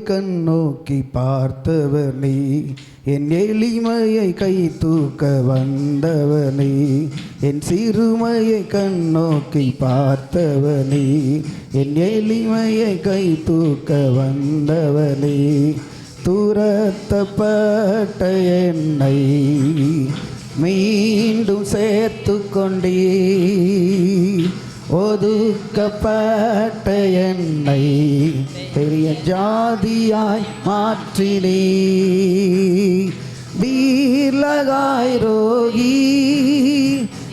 கண்ணோக்கி பார்த்தவனே என் எளிமையை கை தூக்க வந்தவனே என் சிறுமையை கண்ணோக்கி பார்த்தவனே என் எளிமையை கை தூக்க வந்தவனே துரத்தப்பட்ட என்னை மீண்டும் சேர்த்து கொண்டே ஒதுக்கப்பட்ட என்னை பெரிய ஜாதியாய் மாற்றினே. பீலகாய் ரோகி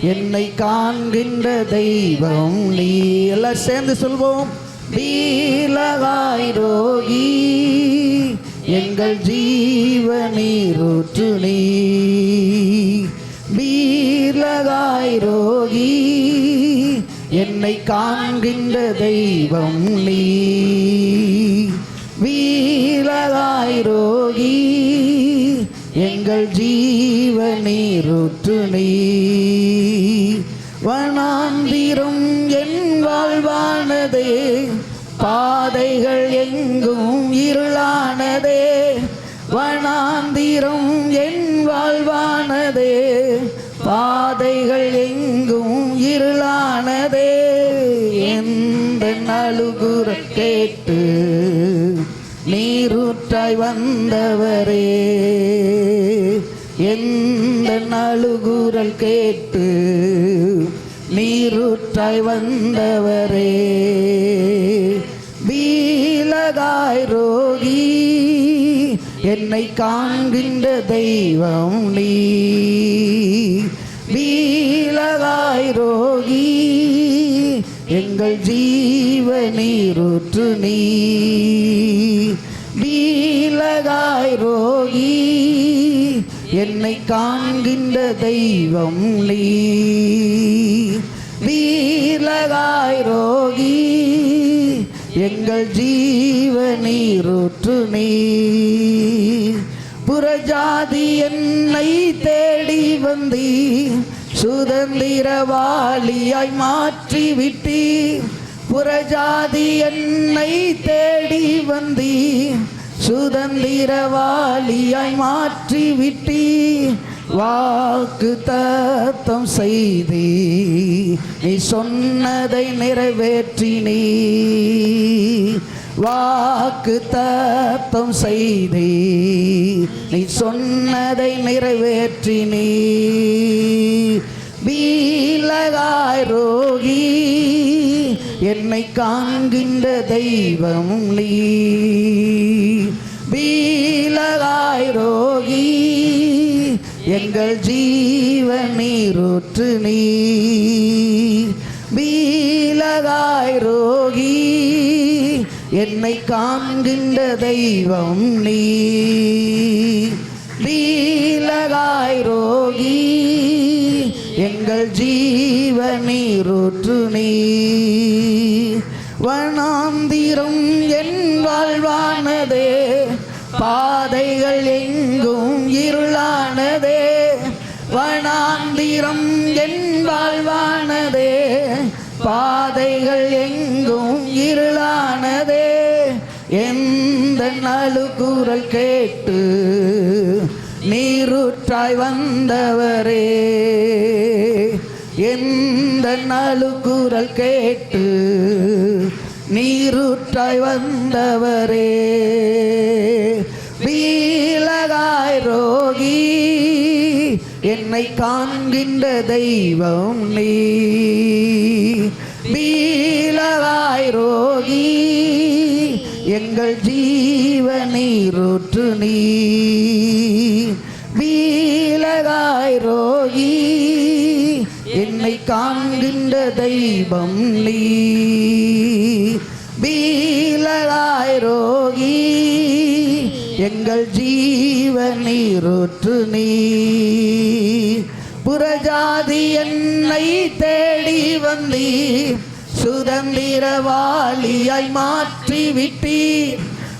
என்னை காண்கின்ற தெய்வம் நீ எல்லாம் சேர்ந்து சொல்வோம் பீலகாய் ரோகி எங்கள் ஜீவ நீரூற்று நீ பீலகாய் ரோகி என்னை காண்கின்ற தெய்வம் நீ. வீரராய் ரோகி எங்கள் ஜீவ நீருற்று நீ. வனாந்திரம் என் வாழ்வானதே பாதைகள் எங்கும் இருளானதே. வனாந்திரம் என் வாழ்வானதே பாதைகள் எங்கும் இருளான எந்த கேட்டு நீரூற்றாய் வந்தவரே. எந்த நலுகுரல் கேட்டு நீரூற்றாய் வந்தவரே. வீலகாய் ரோகி என்னை காண்கின்ற தெய்வம் நீ. வீலகாய் ரோகி எங்கள் ஜீவ நீரூற்று நீ பீலகாய் ரோகி என்னை காண்கின்ற தெய்வம் நீ வீலகாய் ரோகி எங்கள் ஜீவ நீரூற்று நீ புறஜாதி என்னை தேடி வந்தீ சுதந்திரவாளியாய் மாற்றி விட்டி புறஜாதி என்னை தேடி வந்தி சுதந்திரவாளியாய் மாற்றி விட்டி வாக்கு தத்தம் செய்தி நீ சொன்னதை நிறைவேற்றினி வாக்கு தத்தம் செய்தி நீ சொன்னதை நிறைவேற்றினி வீலகாய் ரோகி என்னை காண்கின்ற தெய்வம் நீ. பீலகாய் ரோகி எங்கள் ஜீவ நீரூற்று நீ. பீலகாய் ரோகி என்னை காண்கின்ற தெய்வம் நீ. பீலகாய் ரோகி எங்கள் ஜீவ நீரூற்று நீ வனாந்திரம் என் வாழ்வானதே. பாதைகள் எங்கும் இருளானதே. வனாந்திரம் என் வாழ்வானதே. பாதைகள் எங்கும் இருளானதே. எந்த நலுகுரல் கேட்டு நீருற்றாய் வந்தவரே. எந்த நலுகுரல் கேட்டு நீருற்றாய் வந்தவரே? வீலகாய் ரோகி என்னை காண்கின்ற தெய்வம் நீ. வீலகாய் ரோகி எங்கள் ஜீவ நீரூற்று நீ. வீலகாய் ரோகி என்னை காண்கின்ற தெய்வம் நீ. பீலகாய் ரோகி எங்கள் ஜீவ நீரூற்று நீ. புறஜாதி என்னை தேடி வந்தீ சுதந்திரவாளியாய் மாற்றி விட்டீர்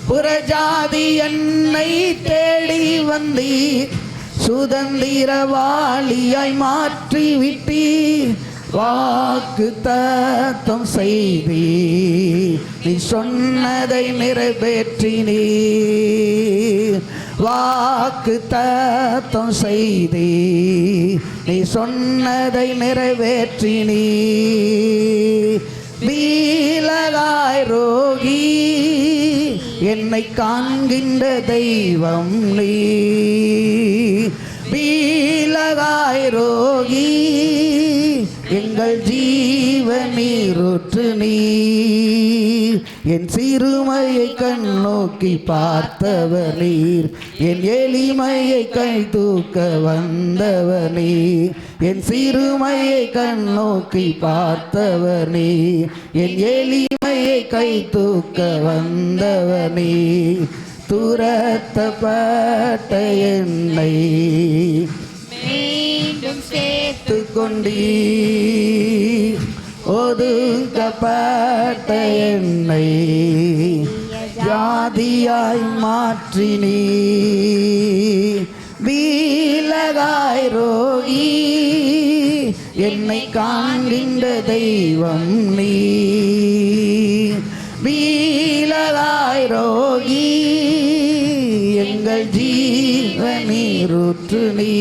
புறஜாதி என்னை தேடி வந்தீர் சுதந்திரவாளியாய் மாற்றி விட்டீர் வாக்கு தத்தம் செய்தி நீ சொன்னதை நிறைவேற்றினீ வாக்கு தத்தம் செய்தி நீ சொன்னதை நிறைவேற்றினீ வீலகாய் ரோகி என்னை காண்கின்ற தெய்வம் நீ. ரோகி எங்கள் ஜீவ நீரொற்று நீ. என் சிறுமையை கண் நோக்கி பார்த்தவர் நீர் என் எளிமையை கை தூக்க வந்தவர் நீர் என் சிறுமையை கண் நோக்கி பார்த்தவர் நீர் என் எளிமையை கை தூக்க வந்தவர் நீர் துரத்தப்பட்ட என்னை மீண்டும் சேர்த்து சேர்த்து கொண்டீ ஒதுக்கப்பட்ட என்னை ஜாதியாய் மாற்றினி. வீலகாய் ரோகி என்னை காண்கின்ற தெய்வம் நீ. வீலகாய் ரோகி எங்கள் ஜீவனீருற்று நீ.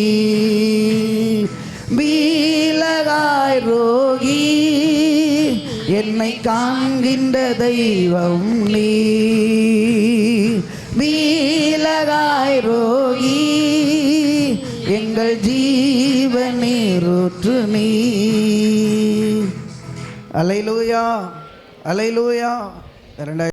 வீலகாய் ரோகி என்னை காண்கின்ற தெய்வம் நீ வீலகாய் ரோகி எங்கள் ஜீவ நீரூற்று நீ அலையிலூயா அலையிலூயா. ரெண்டாயிரம்